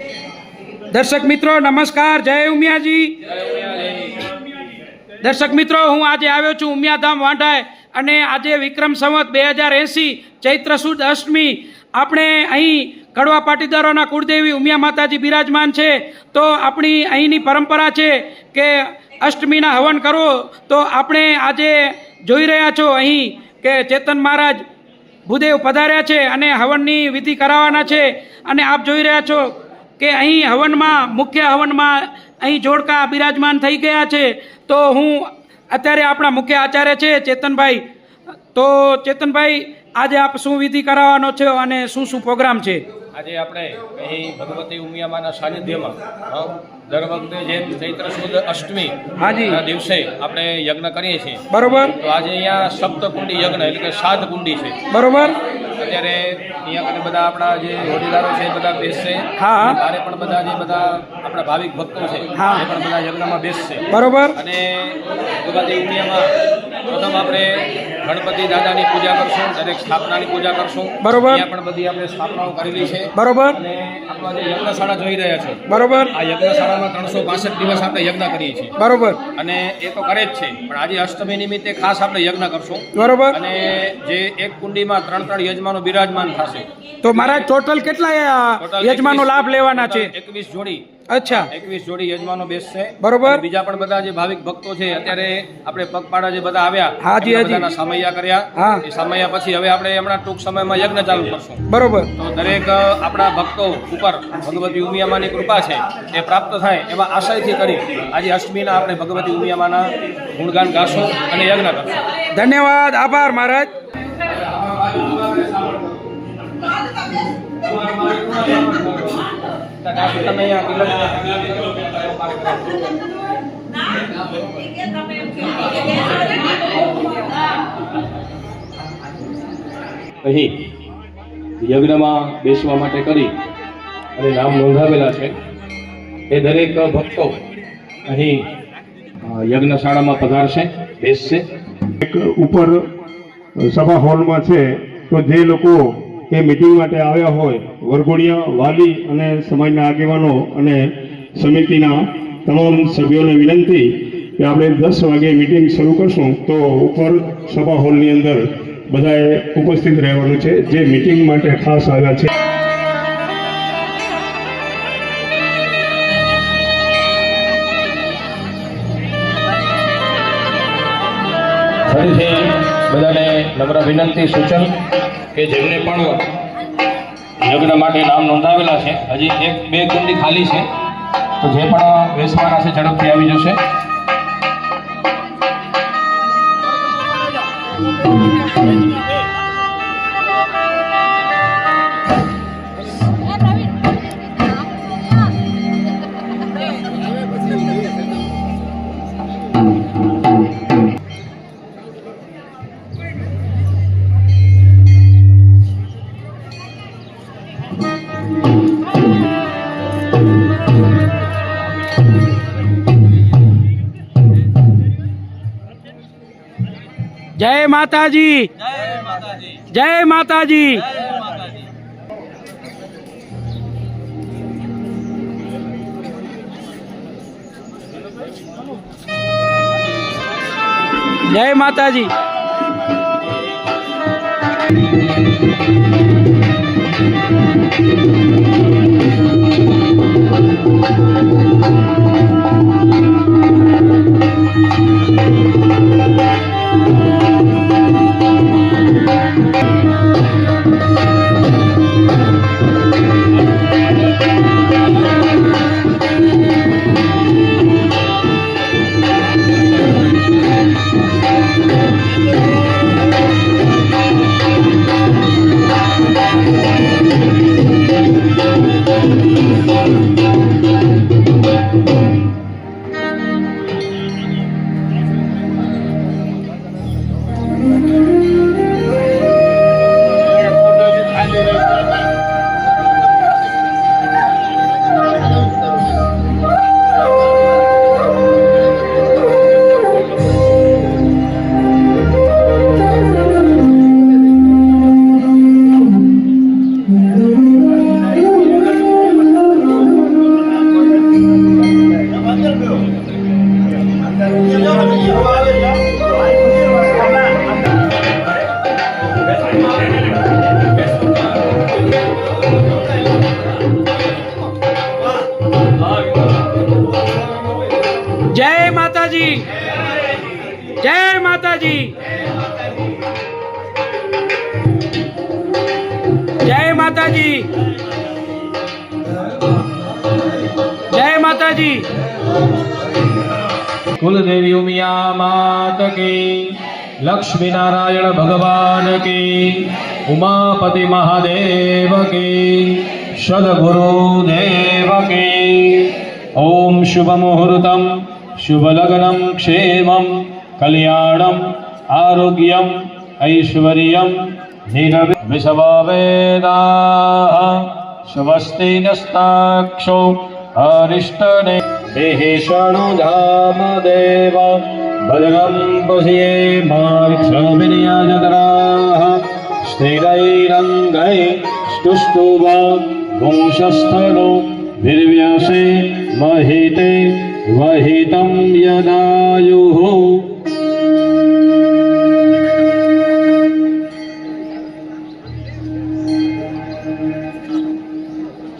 દર્શક મિત્રો, નમસ્કાર. જય ઉમિયાજી. દર્શક મિત્રો, હું આજે આવ્યો છું ઉમિયાધામ વાંઢાએ અને આજે વિક્રમ સંવત બે હજાર એંસી ચૈત્ર સુદ અષ્ટમી. આપણે અહીં કડવા પાટીદારોના કુળદેવી ઉમિયા માતાજી બિરાજમાન છે. તો આપણી અહીંની પરંપરા છે કે અષ્ટમીના હવન કરો. તો આપણે આજે જોઈ રહ્યા છો અહીં કે ચેતન મહારાજ ભૂદેવ પધાર્યા છે અને હવનની વિધિ કરાવવાના છે. અને આપ જોઈ રહ્યા છો કે અહીં હવનમાં મુખ્ય હવનમાં અહીં જોડકા બિરાજમાન થઈ ગયા છે તો હું અત્યારે આપણા મુખ્ય આચાર્ય છે ચેતનભાઈ. તો ચેતનભાઈ આજે આપ શું વિધિ કરાવવાનો છે અને શું શું પ્રોગ્રામ છે? આજે આપણે અહીં ભગવતી ઉમિયામાના સાનિધ્યમાં દર વખતે જે ચૈત્ર સુદ અષ્ટમી હાજી. દિવસે આપણે યજ્ઞ કરીએ છીએ. બરોબર. તો આજે અહીંયા સપ્તકુંડી યજ્ઞ એટલે કે સાત કુંડી છે. બરોબર. અત્યારે અહીંયા કને બધા આપણા જે હોડીદારો છે બધા બેસશે. હા. અને પણ બધા જે બધા આપણા ભાવિક ભક્તો છે હા. એ પણ બધા યજ્ઞમાં બેસશે. બરોબર. અને ઉમિયામાં પ્રથમ આપણે ગણપતિ દાદાની પૂજા કરશું દરેક સ્થાપનાની પૂજા કરશું. બરોબર. પણ બધી આપણે સ્થાપનાઓ કરેલી છે. બરોબર. અને આપણા જે યજ્ઞશાળા જોઈ રહ્યા છે બરોબર. આ યજ્ઞશાળામાં ત્રણસો પાસઠ દિવસ આપણે યજ્ઞ કરીએ છીએ. બરોબર. અને એ તો કરે જ છે પણ આજે અષ્ટમી નિમિત્તે ખાસ આપણે યજ્ઞ કરશું. બરોબર. અને જે એક કુંડીમાં ત્રણ ત્રણ યજમાનો બિરાજમાન થશે. તો મારા ટોટલ કેટલા યજમાનો લાભ લેવાના છે? એકવીસ જોડી. અચ્છા. એકવીસ જોડી યજમાનો બેસશે. બરોબર. બીજા પણ બધા જે ભાવિક ભક્તો છે અત્યારે આપણે પગપાળા જે બધા આવ્યા હાજી, હાજી. સમયા કર્યા. હા. એ સમયા પછી હવે આપણે હમણાં ટૂંક સમયમાં યજ્ઞ ચાલુ કરશું. બરોબર. તો દરેક આપણા ભક્તો ઉપર ભગવતી ઉમિયામાની કૃપા છે એ પ્રાપ્ત થાય એવા આશયથી કરી આજે અષ્ટમીના આપણે ભગવતી ઉમિયામાના ગુણગાન ગાશું અને યજ્ઞ કરશું. ધન્યવાદ. આભાર મહારાજ. અહીં યજ્ઞમાં બેસવા માટે કરી અને નામ નોંધાવેલા છે. એ દરેક ભક્તો અહીં યજ્ઞશાળામાં પધારશે, બેસશે. એક ઉપર સભા હોલમાં છે, તો જે લોકો એ મિટિંગ માટે આવ્યા હોય, વરઘોડિયા, વાલી અને સમાજના આગેવાનો અને સમિતિના તમામ સભ્યોને વિનંતી કે આપણે દસ વાગે મિટિંગ શરૂ કરશું. તો ઉપર સભા હોલની અંદર બધાએ ઉપસ્થિત રહેવાનું છે, જે મિટિંગ માટે ખાસ આવ્યા છે. બધાને નમ્ર વિનંતી સૂચન. કે જેમને પણ યજ્ઞ માટે નામ નોંધાવેલા છે. હજી એક, બે કુંડી ખાલી છે. તો જે પણ વેસવાના છે ઝડપથી આવી જશે. જય માતાજી જય માતાજી જય માતાજી जय माता जी जय माता जी जय माता जी जय माता जी कुल देवी उमिया मात के, लक्ष्मी नारायण भगवान की, उमापति महादेव की। સદગુરુદેવકી ઓમ શુભ મુહૂર્તમ શુભલગ્નમ ક્ષેમમ કલ્યાણમ આરોગ્યમ ઐશ્વર્યમ નિરવિષભાવેદાહ શુભસ્તિ નસ્તાક્ષો અરિષ્ટને દેહેશણુ ધામ દેવ ભદ્રમ પશ્યે માર્ક્ષ વિનિયજતરાહ સ્ત્રીરૈરંગૈ मार्क्षमिनियजतराः स्थिरैरङ्गै स्तुष्टुव पुंसस्थलो विर्व्यसे महिते वहितं यदायुः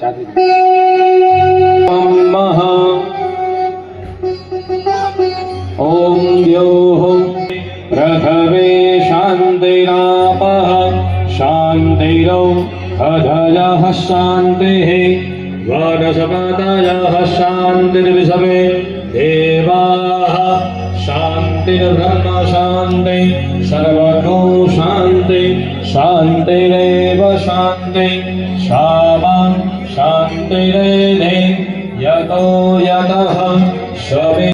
मः शान्तिः वनस्पतयः शान्तिर्विषवे देवाः शान्तिर्ब्रह्म शान्ति सर्वतो शान्ति शान्तिरेव शान्ति शामा शान्तिरेधे यतो यतः शवे